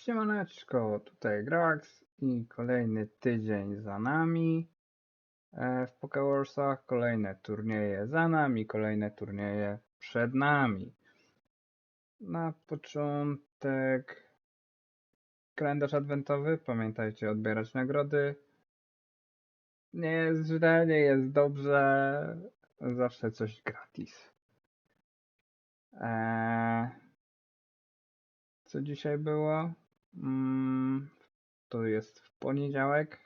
Siemaneczko, tutaj Grax i kolejny tydzień za nami e, w Pokewarsach, kolejne turnieje za nami, kolejne turnieje przed nami. Na początek kalendarz adwentowy, pamiętajcie odbierać nagrody. Nie jest źle, nie jest dobrze, zawsze coś gratis. Eee, co dzisiaj było? Mm, to jest w poniedziałek.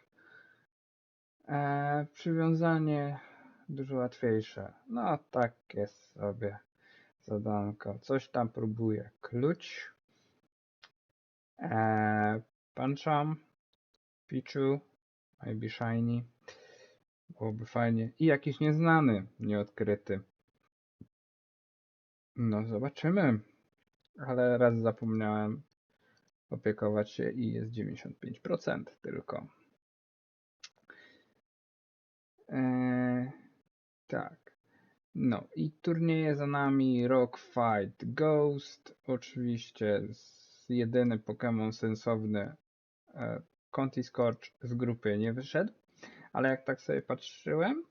E, przywiązanie dużo łatwiejsze. No tak jest sobie zadanko. Coś tam próbuję kluć. E, Pancham, Pichu, maybe Shiny. Byłoby fajnie. I jakiś nieznany, nieodkryty. No zobaczymy. Ale raz zapomniałem opiekować się i jest 95% tylko. Eee, tak. No i turnieje za nami Rock Fight Ghost. Oczywiście jedyny Pokémon sensowny e, Conti Scorch z grupy nie wyszedł, ale jak tak sobie patrzyłem,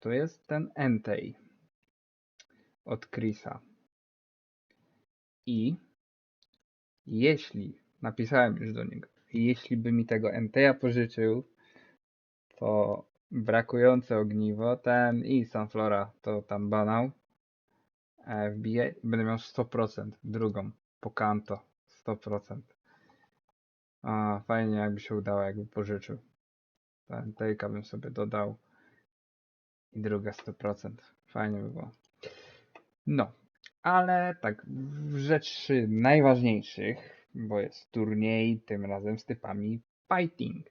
to jest ten Entei od Chrisa. I jeśli, napisałem już do niego, jeśli by mi tego Enteja pożyczył, to brakujące ogniwo, ten i Sunflora to tam banał, e, wbiję i będę miał 100%, drugą, po kanto, 100%. A, fajnie jakby się udało, jakby pożyczył. Ten Entejka bym sobie dodał i druga 100%. Fajnie by było. No, ale tak, w rzeczy najważniejszych, bo jest turniej, tym razem z typami fighting.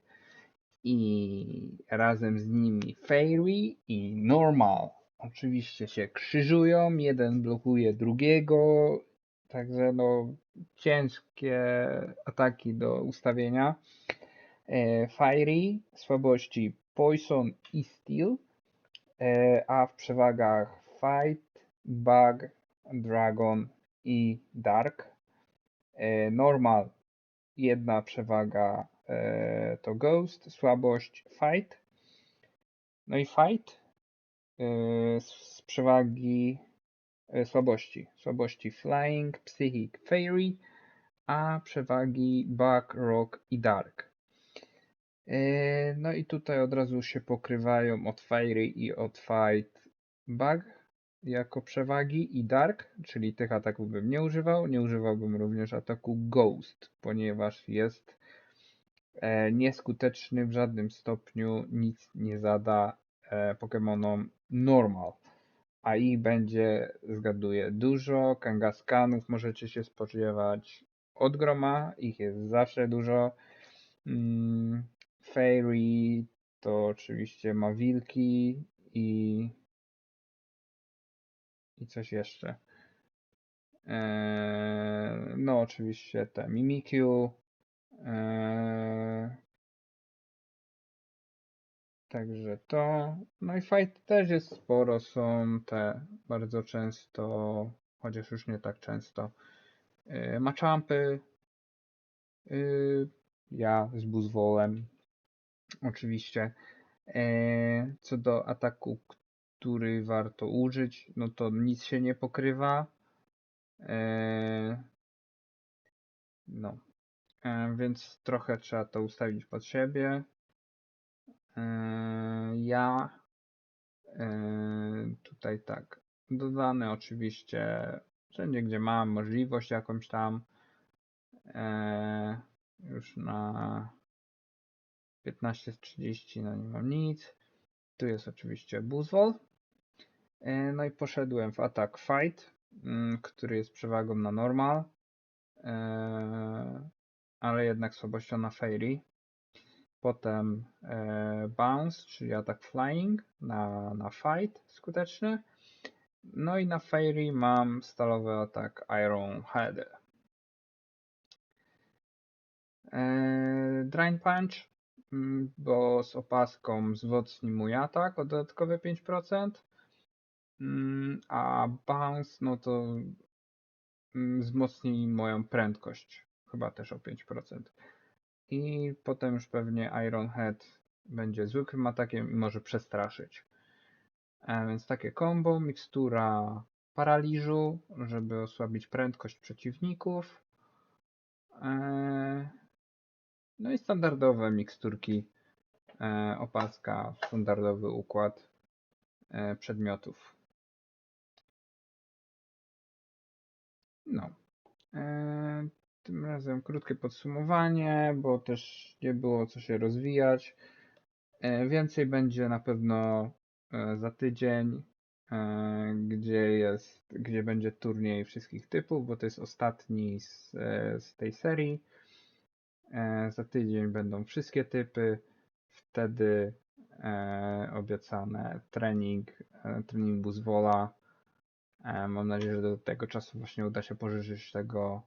I razem z nimi Fairy i Normal. Oczywiście się krzyżują, jeden blokuje drugiego, także no ciężkie ataki do ustawienia. E, Fairy, słabości Poison i Steel, e, a w przewagach Fight, Bug, Dragon i Dark. E, Normal, jedna przewaga e, to Ghost, słabość Fight. No i Fight e, z przewagi słabości. Słabości Flying, Psychic, Fairy, a przewagi Bug, Rock i Dark. No i tutaj od razu się pokrywają od Fairy i od Fight Bug jako przewagi i Dark, czyli tych ataków bym nie używał. Nie używałbym również ataku Ghost, ponieważ jest e, nieskuteczny w żadnym stopniu, nic nie zada e, Pokémonom Normal. A ich będzie, zgaduję, dużo. Kangaskanów możecie się spodziewać od groma, ich jest zawsze dużo. Mm, Fairy to oczywiście ma wilki i i coś jeszcze. Eee, no, oczywiście te Mimikyu. Eee, także to. No i fight też jest sporo. Są te bardzo często, chociaż już nie tak często. Eee, Machampy. Eee, ja z Buzwolem. Oczywiście. Eee, co do ataku, który warto użyć, no to nic się nie pokrywa. Eee, no, Eee, więc trochę trzeba to ustawić pod siebie. Eee, ja tutaj tak, dodane oczywiście wszędzie, gdzie mam możliwość jakąś tam. Już na 15 z 30 no nie mam nic. Tu jest oczywiście Buzwol. E, No i poszedłem w atak fight, mm, który jest przewagą na normal, e, ale jednak słabością na fairy. Potem e, bounce, czyli atak flying na, na fight skuteczny. No i na fairy mam stalowy atak Iron Head. Drain Punch, mm, bo z opaską wzmocni mój atak o dodatkowe 5%. Mm, A bounce, no to mm, wzmocni moją prędkość chyba też o 5%. I potem już pewnie Iron Head będzie zwykłym atakiem i może przestraszyć. E, więc takie combo, mikstura paraliżu, żeby osłabić prędkość przeciwników. E, no i standardowe miksturki e, opaska, standardowy układ przedmiotów. No. E, tym razem krótkie podsumowanie, bo też nie było co się rozwijać. E, Więcej będzie na pewno e, za tydzień, e, gdzie jest, gdzie będzie turniej wszystkich typów, bo to jest ostatni z, e, z tej serii. E, Za tydzień będą wszystkie typy. Wtedy e, obiecane trening, e, trening Buzwola. E, Mam nadzieję, że do tego czasu właśnie uda się pożyczyć tego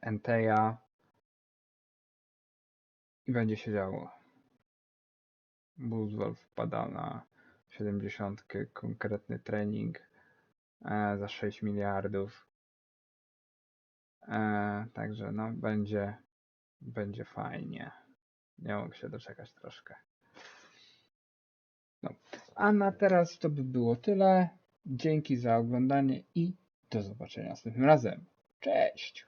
Enteja i będzie się działo. Buzwol wpada na 70 konkretny trening e, za 6 miliardów. E, także no będzie będzie fajnie. Nie mogę się doczekać troszkę. No. A na teraz to by było tyle. Dzięki za oglądanie i do zobaczenia następnym razem. Cześć!